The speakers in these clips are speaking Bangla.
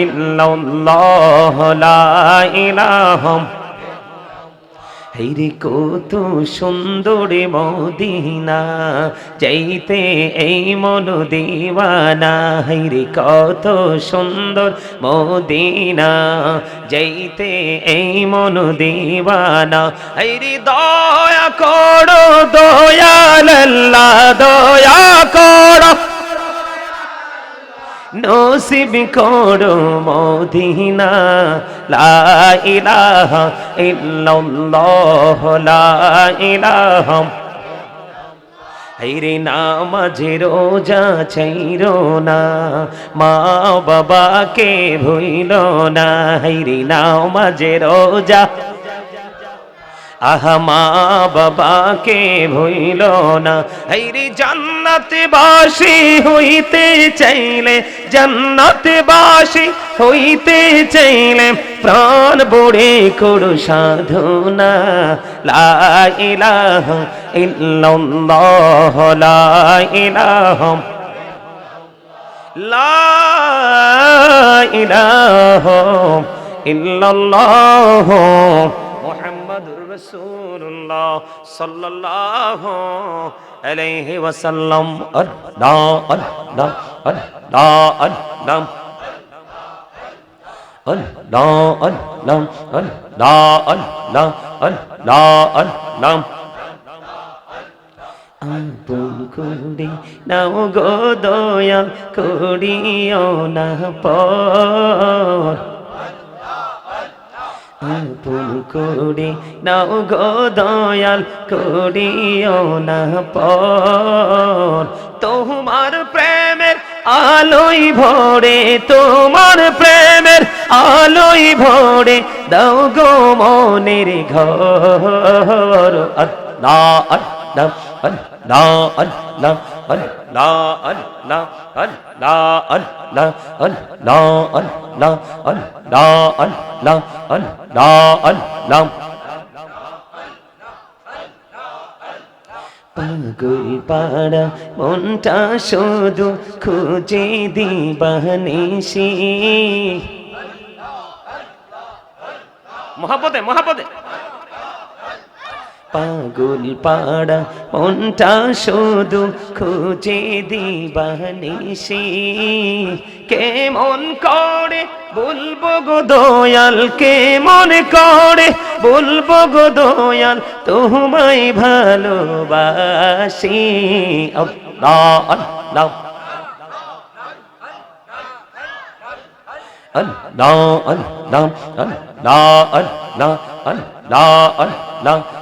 ইল্লাল্লাহ লা ইলাহম হেরে কত সুন্দর মদিনা, যাইতে এই মন দিওয়ানা। হেরে কত সুন্দর মদিনা, যাইতে এই মন দিওয়ানা। হেরে দয়া করো, দয়াল দয়া করো। নসিব করো মদিনা, লা ইলাহা ইল্লাল্লাহ, লা ইলাহা হাইরে নামাজে রোজা ছাইরো না, মা বাবাকে ভুইল না। হাইরে নামাজে রোজা আহা মা বাবাকে ভইল না। হাইরে জান্নাতে বাসি হইতে চাইলে জান্নাতে বাসি হইতে চাইলে প্রাণ বড়ে করু সাধনা। লা ইলাহা ইল্লাল্লাহ, লা ইলাহা লা ইলাহা ইল্লাল্লাহ। রসুল্লাহ সাল্লাহ আলাইহি ওয়াসাল্লাম। আর না আর না আর না আর নাম أن لا أن نام أن لا أن نام أن لا أن কুড়ি নাও গো দয়াল কুড়িও না পর। আপন করে নাও গো দয়াল করিও না পর তোমার প্রেমের আলোই ভরে তোমার প্রেমের আলোই ভরে দাও গো মনের ঘর আল্লাহ আল্লাহ আল্লাহ আল্লাহ আল্লাহ আল্লাহ আল্লাহ আল্লাহ আল্লাহ আল্লাহ পাগল পাড়া মনটা শুধু খুঁজে দিবানিসি মহাপদে মহাপদে। পাগল পাড়া, মনটা শুধু খুঁজে দিবানিসি কেমন করে বলব গো দয়াল, কেমন করে বলব গো দয়াল, তোমায় ভালোবাসি। আল্লাহ আল্লাহ। আল্লাহ আল্লাহ আল্লাহ আল্লাহ আল্লাহ আল্লাহ।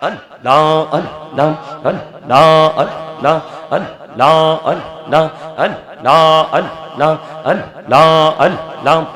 la la la la la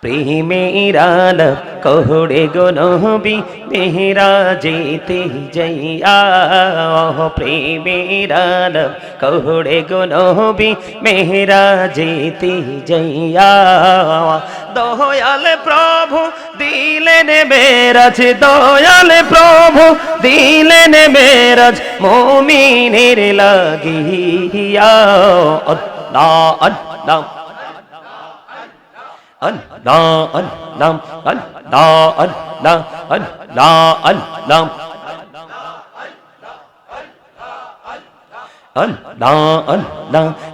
প্রেমেরাল কোহড়ে গো নবী, মেহরা যেতে যাইয়া। প্রেমেরাল কোহড়ে গো নবী, মেহরা যেতে যাইয়া। দয়াল প্রভু দিলেন বেরাজ দয়াল প্রভু দিলেন বেরাজ মমিনের লাগিয়া। আল্লাহ আল্লাহ Allah, Allah, Allah, Allah, Allah, Allah. আল্লাহ আল্লাহ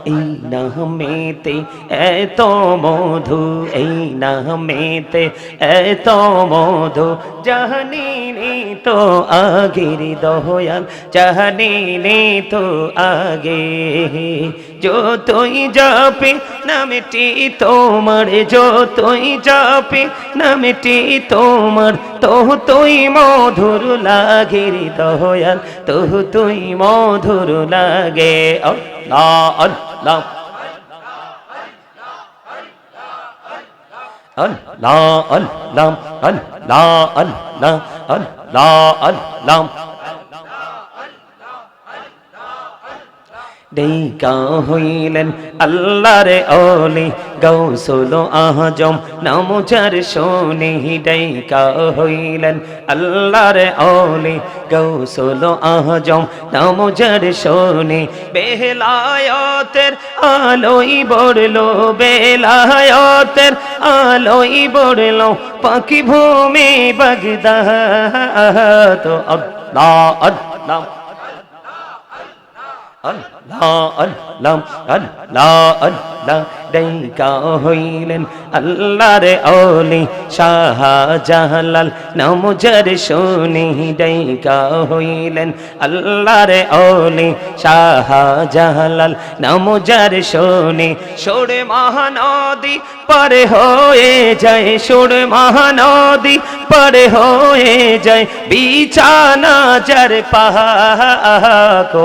এই নামেতে এত মধু এই নামেতে এত মধু জানি নি তো আগের দয়াল জানি নি তো আগে যতই যাপে নামটি তোমার যতই যাপে নামটি তোমার তহ তুই মধুর লাগে দয়াল তহ তুই মধুর লাগে আল্লাহ আল্লাহ Allah, Allah, Allah, Allah, Allah, Allah, Allah, ডেকা হইলেন আল্লাহর অলি গৌসুল আহজম নামুজার শোনে ডেকা হইলেন আল্লাহর অলি গৌসুল আহজম নামুজার শোনে বেলায়তের আলোই বড়লো, বেলায়তের আলোই বড়লো, পাখি ভূমি বগদা তো আল্লাহ আল্লাহ। আল্লাহ আল্লাহ আল্লাহ আল্লাহ ডেকা হইলেন আল্লাহর ওলি শাহ জাহালাল নামজার শুনি ডেকা হইলেন আল্লাহর ওলি শাহ জাহালাল নামজার শুনি সোড়ে মহানদী পরে হয়ে যায় সোড়ে মহানদী পরে হয়ে যায়। বিছানা যার পাহা কো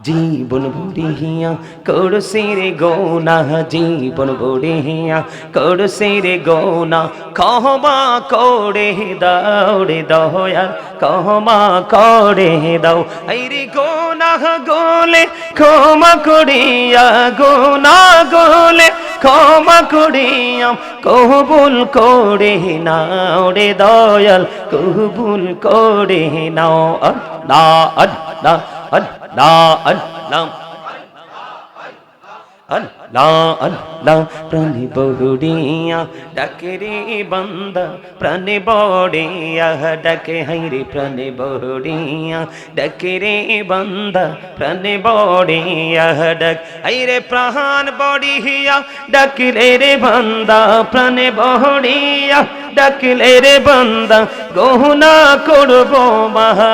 জীবন বুড়িয়া করছে রে গোনা জীবন বুড়িয়া করছে রে গোনা কহমা করে দাওড়ে দয়াল কহমা করে দাও এই রে গোনা গোলে ক্ষমা করিয়া গোনা গোলে ক্ষমা করিয়াম কবুল করে নাও রে দয়াল কবুল করে নাও আল্লাহ আল্লাহ আল্লাহ প্রাণী বহুড়িয়া ডাকে রে বান্দা প্রাণে বড়িয়া ডাকে হাইরে প্রাণে বহুড়িয়া ডাকে রে বান্দা প্রাণে বড়িয়া ডাক হাইরে প্রাণ বড়িয়া ডাকলে রে বান্দা প্রাণে বড়িয়া ডাকলে রে বান্দা গহনা করবো মহা